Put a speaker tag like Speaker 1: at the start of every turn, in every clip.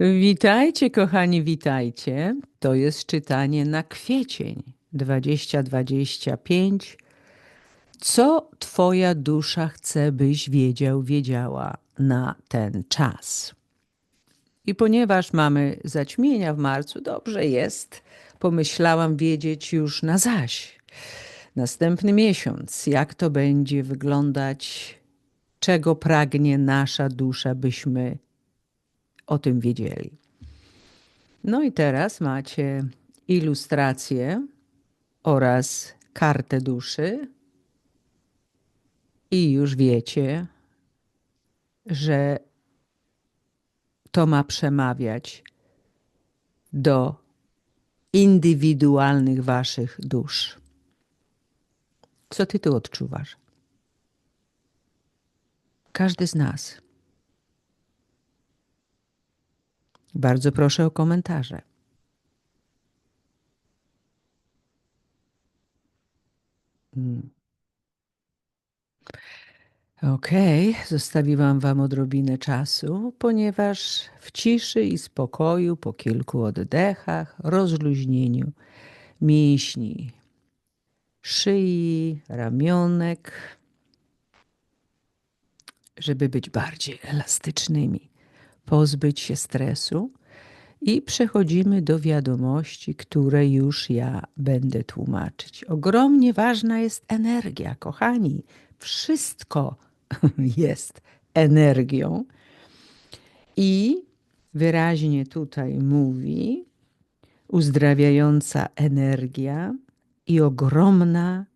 Speaker 1: Witajcie, kochani, witajcie. To jest czytanie na kwiecień 2025. Co Twoja dusza chce, byś wiedział, wiedziała na ten czas? I ponieważ mamy zaćmienia w marcu, dobrze jest, pomyślałam wiedzieć już na zaś, następny miesiąc, jak to będzie wyglądać, czego pragnie nasza dusza, byśmy o tym wiedzieli. No i teraz macie ilustrację oraz kartę duszy i już wiecie, że to ma przemawiać do indywidualnych waszych dusz. Co ty tu odczuwasz? Każdy z nas. Bardzo proszę o komentarze. Hmm. Okej, okay. zostawiłam Wam odrobinę czasu, ponieważ w ciszy i spokoju, po kilku oddechach, rozluźnieniu mięśni szyi, ramionek, żeby być bardziej elastycznymi, pozbyć się stresu i przechodzimy do wiadomości, które już ja będę tłumaczyć. Ogromnie ważna jest energia, kochani. Wszystko jest energią. I wyraźnie tutaj mówi uzdrawiająca energia i ogromna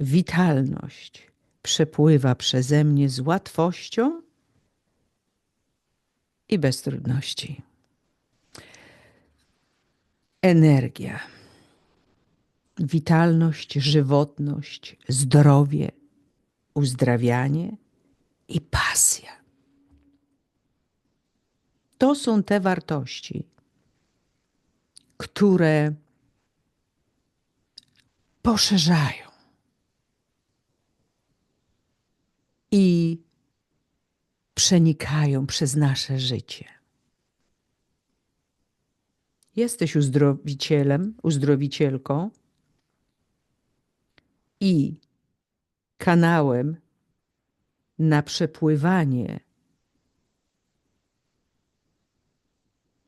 Speaker 1: witalność przepływa przeze mnie z łatwością i bez trudności. Energia, witalność, żywotność, zdrowie, uzdrawianie i pasja. To są te wartości, które poszerzają i przenikają przez nasze życie. Jesteś uzdrowicielem, uzdrowicielką i kanałem na przepływanie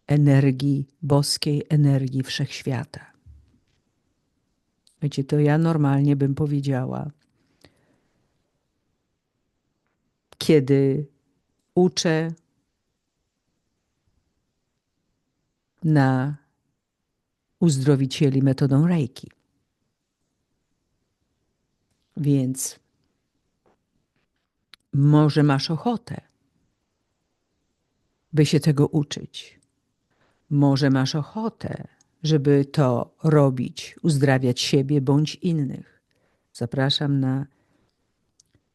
Speaker 1: energii boskiej, energii wszechświata. Wiecie, to ja normalnie bym powiedziała, kiedy uczę na uzdrowicieli metodą Reiki. Więc może masz ochotę, by się tego uczyć. Może masz ochotę, żeby to robić, uzdrawiać siebie bądź innych. Zapraszam na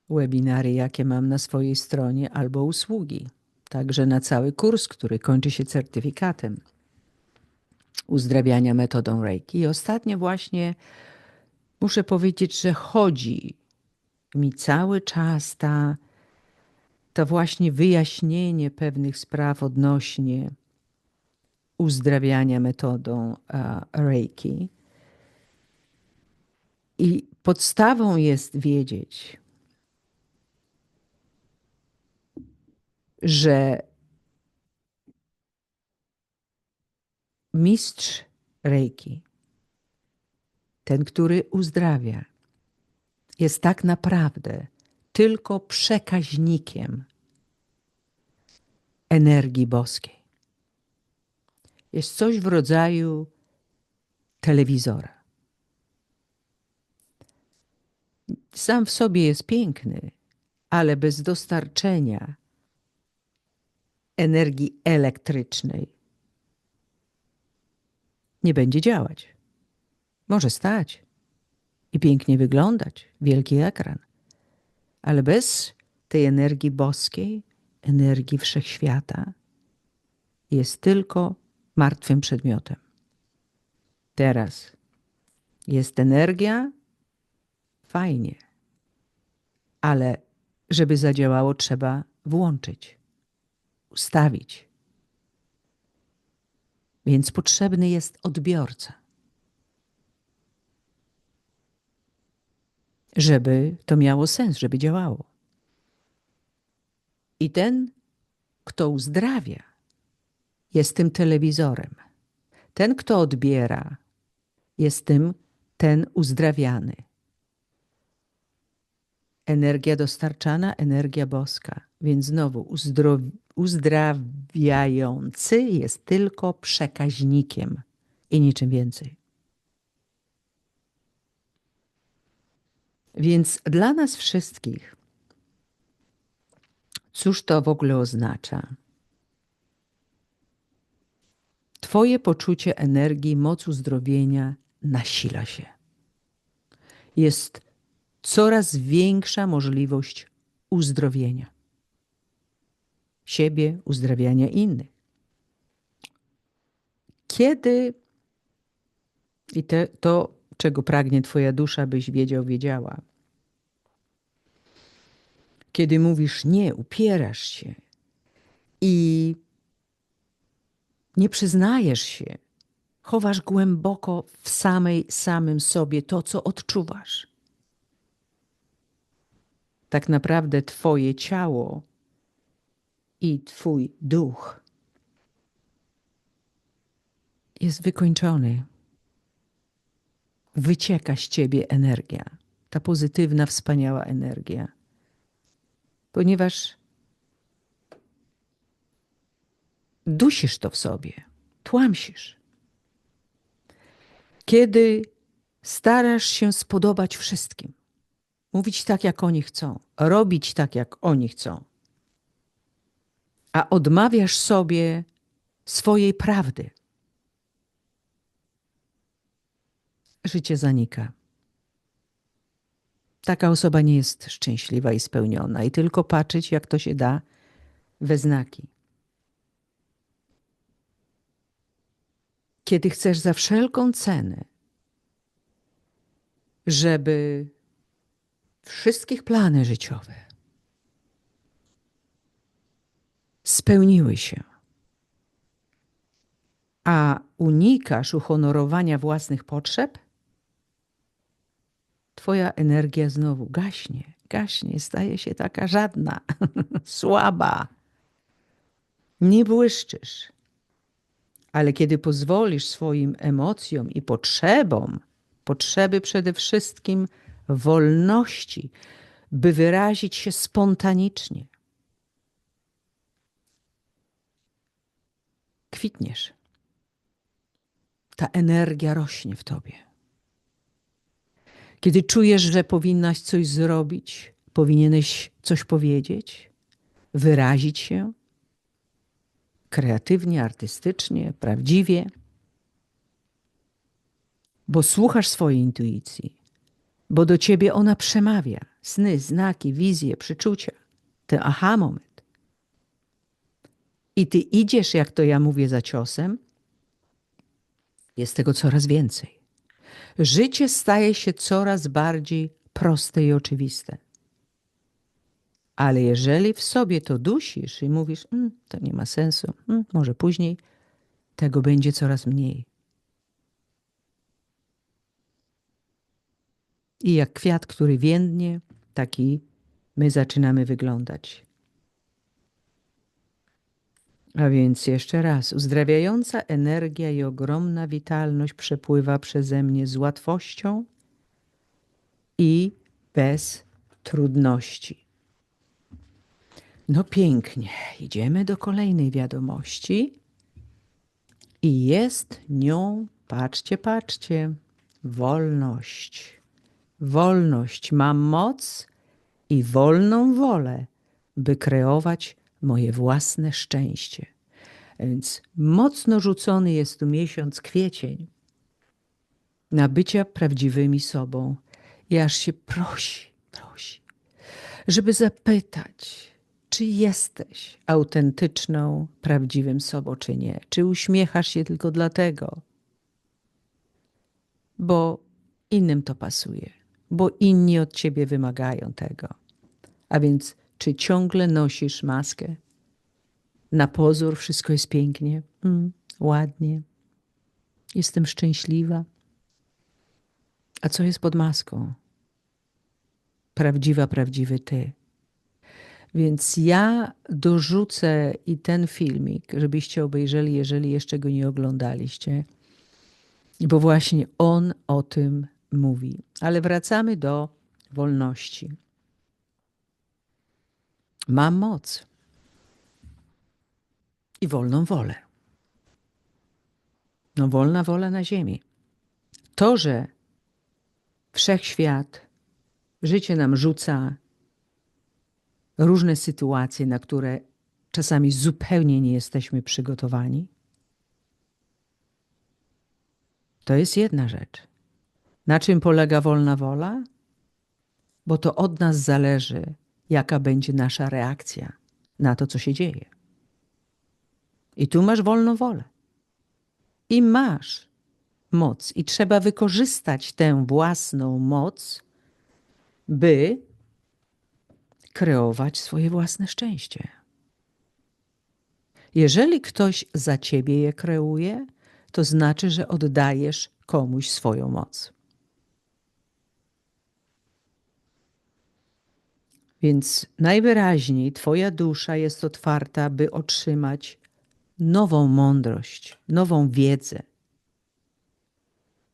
Speaker 1: webinary, jakie mam na swojej stronie, albo usługi. Także na cały kurs, który kończy się certyfikatem uzdrawiania metodą Reiki. I ostatnio właśnie muszę powiedzieć, że chodzi mi cały czas ta, to właśnie wyjaśnienie pewnych spraw odnośnie uzdrawiania metodą Reiki. I podstawą jest wiedzieć, że mistrz Reiki, ten, który uzdrawia, jest tak naprawdę tylko przekaźnikiem energii boskiej. Jest coś w rodzaju telewizora. Sam w sobie jest piękny, ale bez dostarczenia energii elektrycznej nie będzie działać. Może stać i pięknie wyglądać, wielki ekran, ale bez tej energii boskiej, energii wszechświata, jest tylko martwym przedmiotem. Teraz jest energia, fajnie, ale żeby zadziałało, trzeba włączyć, ustawić. Więc potrzebny jest odbiorca. Żeby to miało sens, żeby działało. I ten, kto uzdrawia, jest tym telewizorem. Ten, kto odbiera, jest tym ten uzdrawiany. Energia dostarczana, energia boska. Więc znowu uzdrawiający jest tylko przekaźnikiem i niczym więcej. Więc dla nas wszystkich, cóż to w ogóle oznacza? Twoje poczucie energii, moc uzdrowienia nasila się. Jest coraz większa możliwość uzdrowienia siebie, uzdrawiania innych. Kiedy i te, to, czego pragnie Twoja dusza, byś wiedział, wiedziała. Kiedy mówisz nie, upierasz się i nie przyznajesz się, chowasz głęboko w samej samym sobie to, co odczuwasz. Tak naprawdę Twoje ciało i Twój duch jest wykończony. Wycieka z Ciebie energia, ta pozytywna, wspaniała energia, ponieważ dusisz to w sobie, tłamsisz. Kiedy starasz się spodobać wszystkim, mówić tak, jak oni chcą, robić tak, jak oni chcą, a odmawiasz sobie swojej prawdy, życie zanika. Taka osoba nie jest szczęśliwa i spełniona, i tylko patrzeć, jak to się da we znaki. Kiedy chcesz za wszelką cenę, żeby wszystkich plany życiowe spełniły się, a unikasz uhonorowania własnych potrzeb, Twoja energia znowu gaśnie, gaśnie, staje się taka żadna, słaba. Nie błyszczysz. Ale kiedy pozwolisz swoim emocjom i potrzebom, potrzeby przede wszystkim wolności, by wyrazić się spontanicznie, kwitniesz. Ta energia rośnie w tobie. Kiedy czujesz, że powinnaś coś zrobić, powinieneś coś powiedzieć, wyrazić się kreatywnie, artystycznie, prawdziwie, bo słuchasz swojej intuicji, bo do ciebie ona przemawia sny, znaki, wizje, przeczucia, ten aha moment i ty idziesz, jak to ja mówię, za ciosem, jest tego coraz więcej. Życie staje się coraz bardziej proste i oczywiste. Ale jeżeli w sobie to dusisz i mówisz, mm, to nie ma sensu, mm, może później, tego będzie coraz mniej. I jak kwiat, który więdnie, taki my zaczynamy wyglądać. A więc jeszcze raz, uzdrawiająca energia i ogromna witalność przepływa przeze mnie z łatwością i bez trudności. No pięknie, idziemy do kolejnej wiadomości. I jest nią, patrzcie, patrzcie, wolność. Wolność. Mam moc i wolną wolę, by kreować moje własne szczęście. Więc mocno rzucony jest tu miesiąc kwiecień na bycia prawdziwymi sobą. I aż się prosi, prosi, żeby zapytać, czy jesteś autentyczną, prawdziwym sobą, czy nie. Czy uśmiechasz się tylko dlatego, bo innym to pasuje, bo inni od ciebie wymagają tego. A więc czy ciągle nosisz maskę? Na pozór wszystko jest pięknie, mm, ładnie, Jestem szczęśliwa. A co jest pod maską? Prawdziwa, prawdziwy ty. Więc ja dorzucę i ten filmik, żebyście obejrzeli, jeżeli jeszcze go nie oglądaliście, bo właśnie on o tym mówi. Ale wracamy do wolności. Mam moc i wolną wolę. No, wolna wola na ziemi. To, że wszechświat, życie nam rzuca różne sytuacje, na które czasami zupełnie nie jesteśmy przygotowani, to jest jedna rzecz. Na czym polega wolna wola? Bo to od nas zależy, jaka będzie nasza reakcja na to, co się dzieje. I tu masz wolną wolę. I masz moc. I trzeba wykorzystać tę własną moc, by kreować swoje własne szczęście. Jeżeli ktoś za ciebie je kreuje, to znaczy, że oddajesz komuś swoją moc. Więc najwyraźniej Twoja dusza jest otwarta, by otrzymać nową mądrość, nową wiedzę,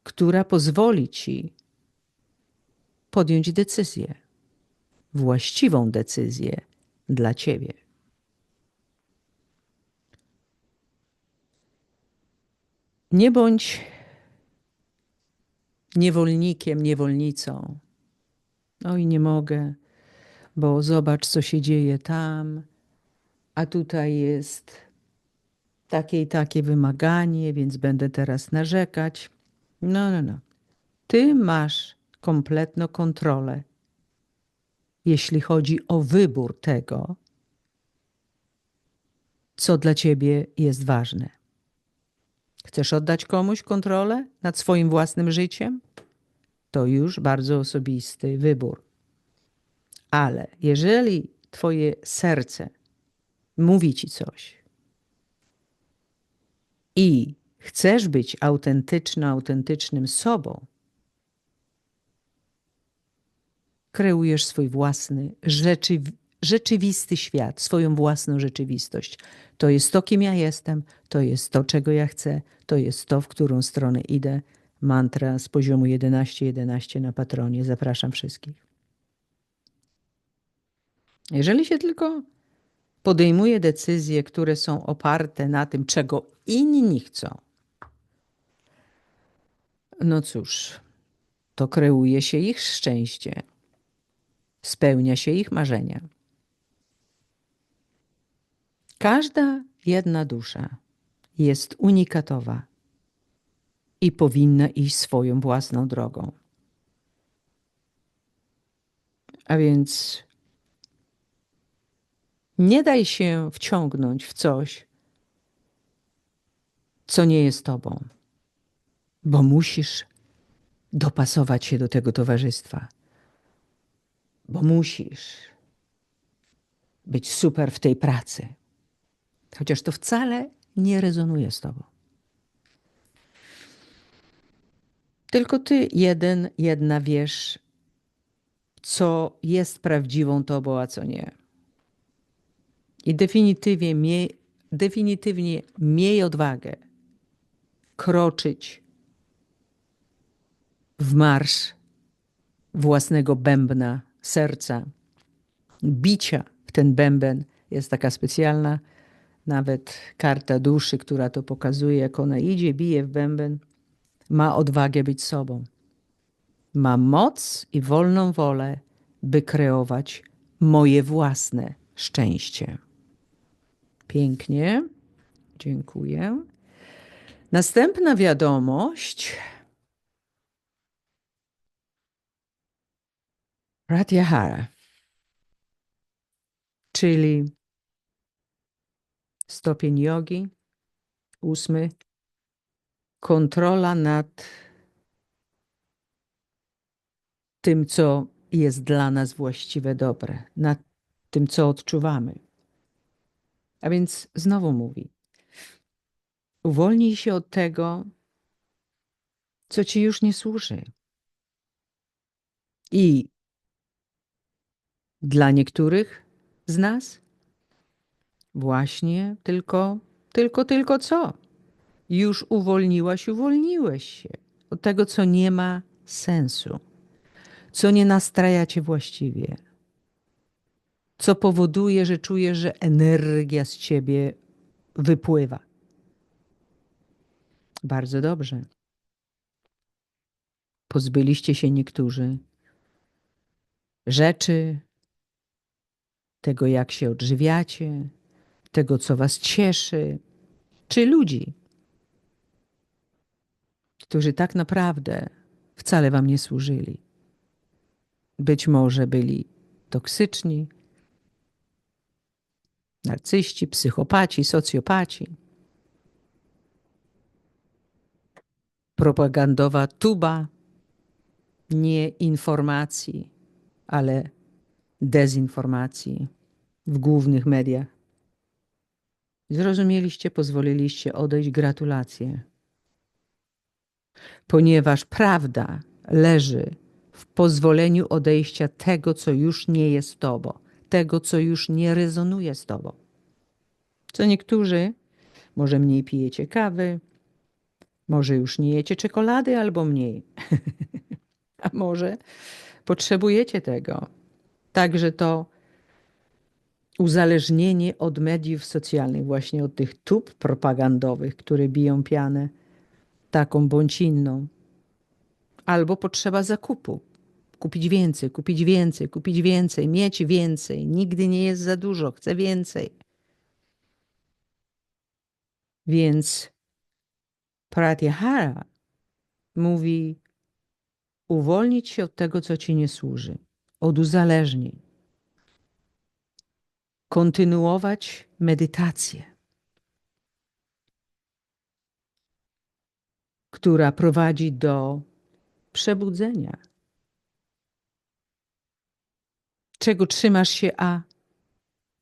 Speaker 1: która pozwoli Ci podjąć decyzję, właściwą decyzję dla Ciebie. Nie bądź niewolnikiem, niewolnicą. No i nie mogę, bo zobacz, co się dzieje tam, a tutaj jest takie i takie wymaganie, więc będę teraz narzekać. No, no, no. Ty masz kompletną kontrolę, jeśli chodzi o wybór tego, co dla ciebie jest ważne. Chcesz oddać komuś kontrolę nad swoim własnym życiem? To już bardzo osobisty wybór. Ale jeżeli Twoje serce mówi Ci coś i chcesz być autentyczny, autentycznym sobą, kreujesz swój własny, rzeczyw rzeczywisty świat, swoją własną rzeczywistość. To jest to, kim ja jestem, to jest to, czego ja chcę, to jest to, w którą stronę idę. Mantra z poziomu 11.11 11 na patronie. Zapraszam wszystkich. Jeżeli się tylko podejmuje decyzje, które są oparte na tym, czego inni chcą, no cóż, to kreuje się ich szczęście, spełnia się ich marzenia. Każda jedna dusza jest unikatowa i powinna iść swoją własną drogą. A więc nie daj się wciągnąć w coś, co nie jest tobą, bo musisz dopasować się do tego towarzystwa, bo musisz być super w tej pracy, chociaż to wcale nie rezonuje z tobą. Tylko ty jeden, jedna wiesz, co jest prawdziwą tobą, a co nie. I definitywnie miej, definitywnie miej odwagę kroczyć w marsz własnego bębna serca, bicia w ten bęben. Jest taka specjalna nawet karta duszy, która to pokazuje, jak ona idzie, bije w bęben, ma odwagę być sobą. Ma moc i wolną wolę, by kreować moje własne szczęście. Pięknie. Dziękuję. Następna wiadomość. Pratyahara, czyli stopień jogi, ósmy, kontrola nad tym, co jest dla nas właściwe dobre, nad tym, co odczuwamy. A więc znowu mówi: uwolnij się od tego, co ci już nie służy. I dla niektórych z nas właśnie tylko, tylko, tylko co? Już uwolniłaś, uwolniłeś się od tego, co nie ma sensu, co nie nastraja cię właściwie, co powoduje, że czujesz, że energia z ciebie wypływa. Bardzo dobrze. Pozbyliście się niektórzy rzeczy, tego, jak się odżywiacie, tego, co was cieszy, czy ludzi, którzy tak naprawdę wcale wam nie służyli. Być może byli toksyczni, narcyści, psychopaci, socjopaci. Propagandowa tuba nie informacji, ale dezinformacji w głównych mediach. Zrozumieliście, pozwoliliście odejść, gratulacje. Ponieważ prawda leży w pozwoleniu odejścia tego, co już nie jest Tobą, tego, co już nie rezonuje z Tobą. Co niektórzy, może mniej pijecie kawy, może już nie jecie czekolady albo mniej. A może potrzebujecie tego. Także to uzależnienie od mediów socjalnych, właśnie od tych tub propagandowych, które biją pianę taką bądź inną. Albo potrzeba zakupu. Kupić więcej, kupić więcej, kupić więcej, mieć więcej. Nigdy nie jest za dużo, chcę więcej. Więc Pratyahara mówi uwolnić się od tego, co ci nie służy, od uzależnień, kontynuować medytację, która prowadzi do przebudzenia. Czego trzymasz się, a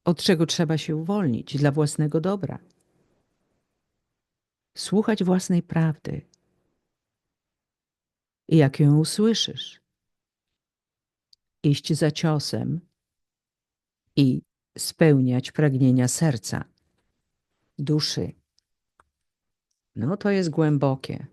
Speaker 1: od czego trzeba się uwolnić dla własnego dobra. Słuchać własnej prawdy. I jak ją usłyszysz, iść za ciosem i spełniać pragnienia serca, duszy. No to jest głębokie.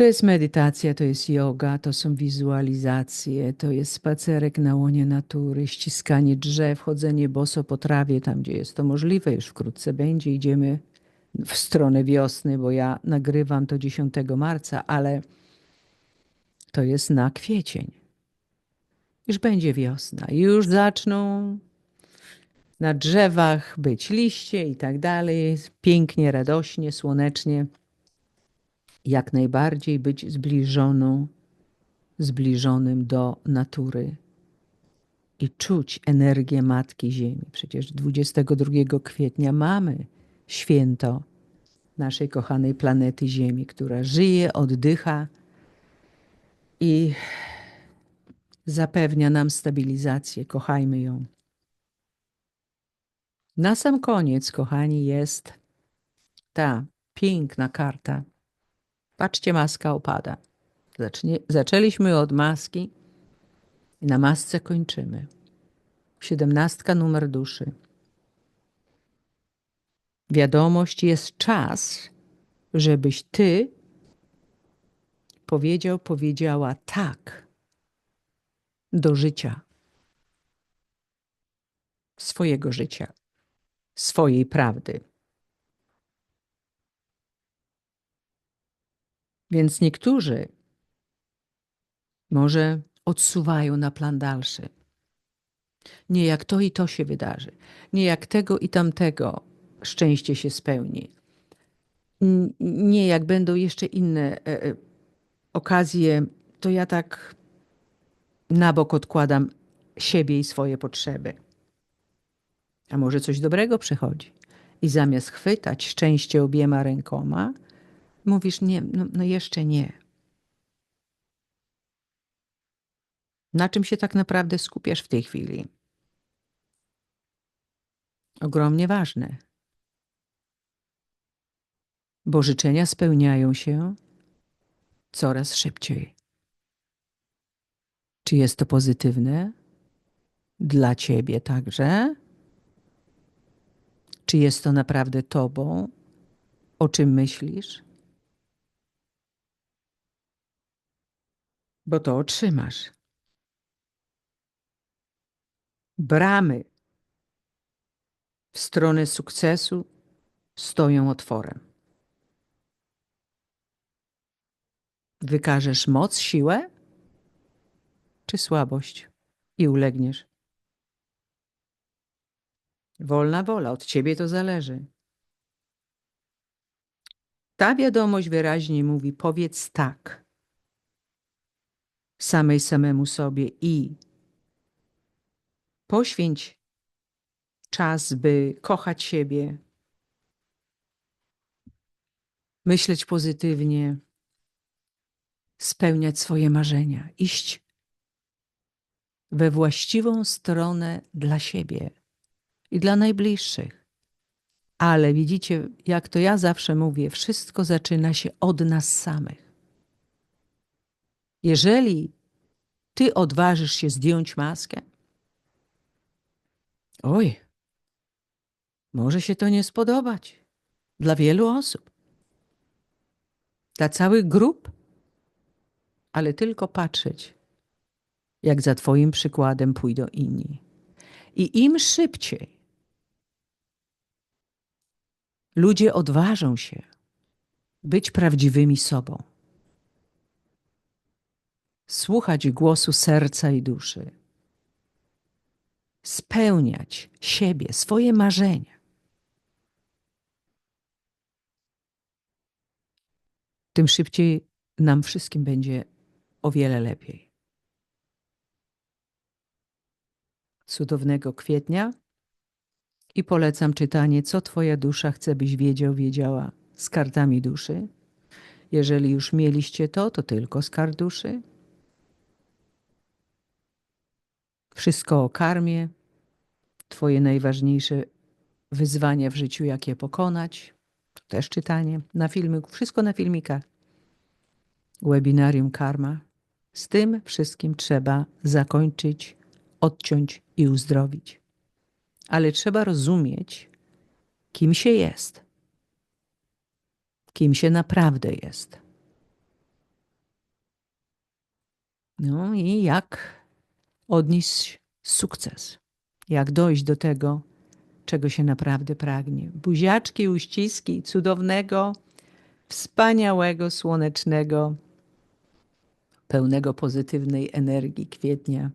Speaker 1: To jest medytacja, to jest yoga, to są wizualizacje, to jest spacerek na łonie natury, ściskanie drzew, chodzenie boso po trawie, tam gdzie jest to możliwe, już wkrótce będzie. Idziemy w stronę wiosny, bo ja nagrywam to 10 marca, ale to jest na kwiecień. Już będzie wiosna, już zaczną na drzewach być liście i tak dalej, pięknie, radośnie, słonecznie. Jak najbardziej być zbliżoną, zbliżonym do natury i czuć energię Matki Ziemi. Przecież 22 kwietnia mamy święto naszej kochanej planety Ziemi, która żyje, oddycha i zapewnia nam stabilizację. Kochajmy ją. Na sam koniec, kochani, jest ta piękna karta. Patrzcie, maska opada. Zacznie, zaczęliśmy od maski i na masce kończymy. Siedemnastka numer duszy. Wiadomość jest czas, żebyś ty powiedział, powiedziała tak do życia, swojego życia, swojej prawdy. Więc niektórzy może odsuwają na plan dalszy. Nie jak to i to się wydarzy, nie jak tego i tamtego szczęście się spełni. Nie jak będą jeszcze inne e, e, okazje, to ja tak na bok odkładam siebie i swoje potrzeby. A może coś dobrego przychodzi. I zamiast chwytać szczęście obiema rękoma, mówisz: Nie, no, no jeszcze nie. Na czym się tak naprawdę skupiasz w tej chwili? Ogromnie ważne. Bo życzenia spełniają się coraz szybciej. Czy jest to pozytywne? Dla ciebie także? Czy jest to naprawdę tobą? O czym myślisz? Bo to otrzymasz. Bramy w stronę sukcesu stoją otworem. Wykażesz moc, siłę czy słabość i ulegniesz. Wolna wola, od ciebie to zależy. Ta wiadomość wyraźnie mówi: powiedz tak samej samemu sobie i poświęć czas, by kochać siebie, myśleć pozytywnie, spełniać swoje marzenia, iść we właściwą stronę dla siebie i dla najbliższych. Ale widzicie, jak to ja zawsze mówię, wszystko zaczyna się od nas samych. Jeżeli ty odważysz się zdjąć maskę, oj, może się to nie spodobać dla wielu osób, dla całych grup, ale tylko patrzeć, jak za Twoim przykładem pójdą inni. I im szybciej ludzie odważą się być prawdziwymi sobą, słuchać głosu serca i duszy, spełniać siebie, swoje marzenia, tym szybciej nam wszystkim będzie o wiele lepiej. Cudownego kwietnia i polecam czytanie, co Twoja dusza chce, byś wiedział, wiedziała z kartami duszy. Jeżeli już mieliście to, to tylko z kart duszy. Wszystko o karmie, Twoje najważniejsze wyzwania w życiu, jakie pokonać. To też czytanie na filmy, wszystko na filmikach. Webinarium Karma. Z tym wszystkim trzeba zakończyć, odciąć i uzdrowić. Ale trzeba rozumieć, kim się jest, kim się naprawdę jest. No i jak odnieść sukces, jak dojść do tego, czego się naprawdę pragnie. Buziaczki, uściski cudownego, wspaniałego, słonecznego, pełnego pozytywnej energii kwietnia